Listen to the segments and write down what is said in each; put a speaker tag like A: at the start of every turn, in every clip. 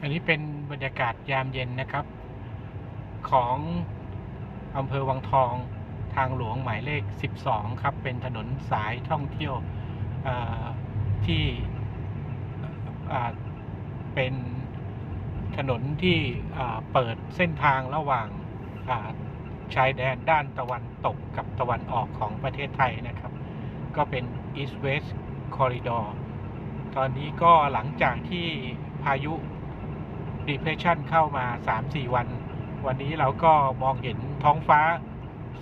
A: อันนี้เป็นบรรยากาศยามเย็นนะครับ ของอำเภอวังทองทางหลวงหมายเลข 12 ครับ เป็นถนนสายท่องเที่ยวที่เป็นถนนที่เปิดเส้นทางระหว่างาชายแดนด้านตะวันตกกับตะวันออกของประเทศไทยนะครับ ก็เป็น East West Corridor ตอนนี้ก็หลังจากที่พายุ depression เข้ามา 3-4 วัน วันนี้เราก็มองเห็นท้องฟ้า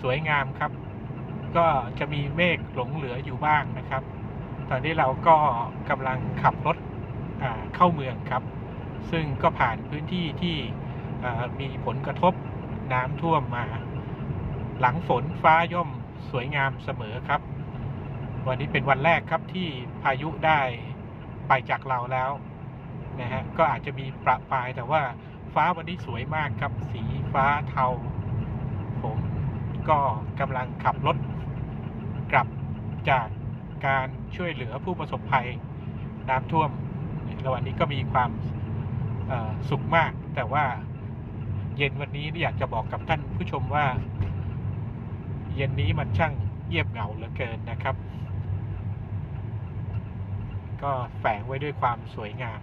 A: สวยงามครับ ก็จะมีเมฆหลงเหลืออยู่บ้างนะครับ ตอนนี้เราก็กำลังขับรถเข้าเมืองครับ ซึ่งก็ผ่านพื้นที่ที่มีผลกระทบน้ำท่วมมา หลังฝนฟ้าย่อมสวยงามเสมอครับ วันนี้เป็นวันแรกครับที่พายุได้ไปจากเราแล้ว นะฮะก็อาจจะมีประปายแต่ว่าฟ้าวันนี้สวยมากครับสีฟ้าเทา ผมก็กำลังขับรถกลับจากการช่วยเหลือผู้ประสบภัยน้ำท่วมแล้ววันนี้ก็มีความสุขมาก แต่ว่าเย็นวันนี้อยากจะบอกกับท่านผู้ชมว่า เย็นนี้มันช่างเงียบเหงาเหลือเกินนะครับ ก็แฝงไว้ด้วยความสวยงาม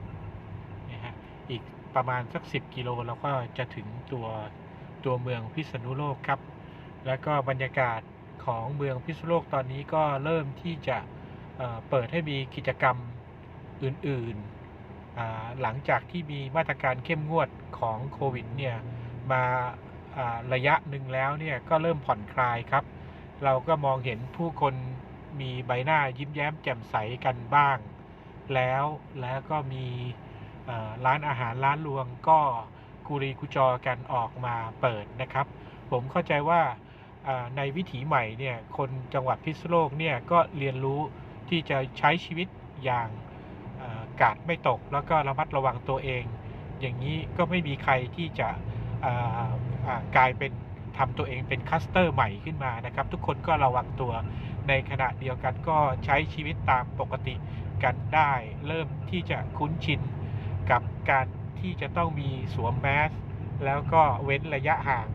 A: อีกประมาณสัก 10 กิโลเราก็จะถึงตัวตัวเมืองพิษณุโลกครับ แล้วก็บรรยากาศของเมืองพิษณุโลกตอนนี้ก็เริ่มที่จะเเปิดให้มีกิจกรรมอื่นๆอ่าหลังจากที่มีมาตรการเข้มงวดของโควิดเนี่ยมาาระยะหนึ่งแล้วเนี่ยก็เริ่มผ่อนคลายครับ เราก็มองเห็นผู้คนมีใบหน้ายิ้มแย้มแจ่มใสกันบ้าง แล้วแล้วก็มี ร้านอาหารร้านรวงก็กุรีกุจอกันออกมาเปิดนะครับ ผมเข้าใจว่าในวิถีใหม่เนี่ยคนจังหวัดพิษณุโลกเนี่ยก็เรียนรู้ที่จะใช้ชีวิตอย่างอ่อกาดไม่ตก แล้วก็ระมัดระวังตัวเอง อย่างนี้ก็ไม่มีใครที่จะกลายเป็นทำตัวเองเป็นคัสเตอร์ใหม่ขึ้นมานะครับ ทุกคนก็ระวังตัวในขณะเดียวกันก็ใช้ชีวิตตามปกติกันได้ เริ่มที่จะคุ้นชิน กับการที่จะต้องมีสวมแมสแล้วก็เว้นระยะห่าง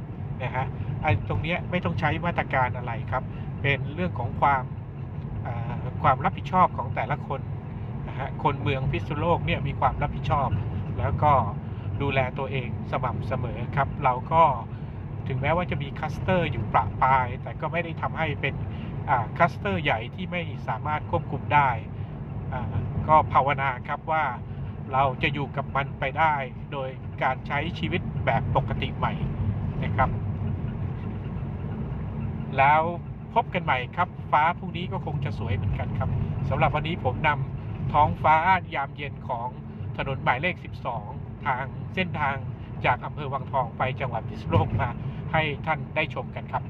A: นะฮะไอ้ตรงเนี้ยไม่ต้องใช้มาตรการอะไรครับ เป็นเรื่องของความความรับผิดชอบของแต่ละคนนะฮะคนเมืองพิษณุโลกเนี่ยมีความรับผิดชอบ แล้วก็ดูแลตัวเองสม่ำเสมอครับ เราก็ถึงแม้ว่าจะมีคัสเตอร์อยู่ประปราย แต่ก็ไม่ได้ทำให้เป็นคัสเตอร์ใหญ่ที่ไม่สามารถควบคุมได้ ก็ภาวนาครับว่า เราจะอยู่กับมันไปได้ โดยการใช้ชีวิตแบบปกติใหม่นะครับ แล้วพบกันใหม่ครับ ฟ้าพรุ่งนี้ก็คงจะสวยเหมือนกันครับสำหรับวันนี้ผมนำท้องฟ้ายามเย็นของถนนหมายเลข 12 ทางเส้นทางจากอำเภอวังทองไปจังหวัดพิษณุโลกมาให้ท่านได้ชมกันครับ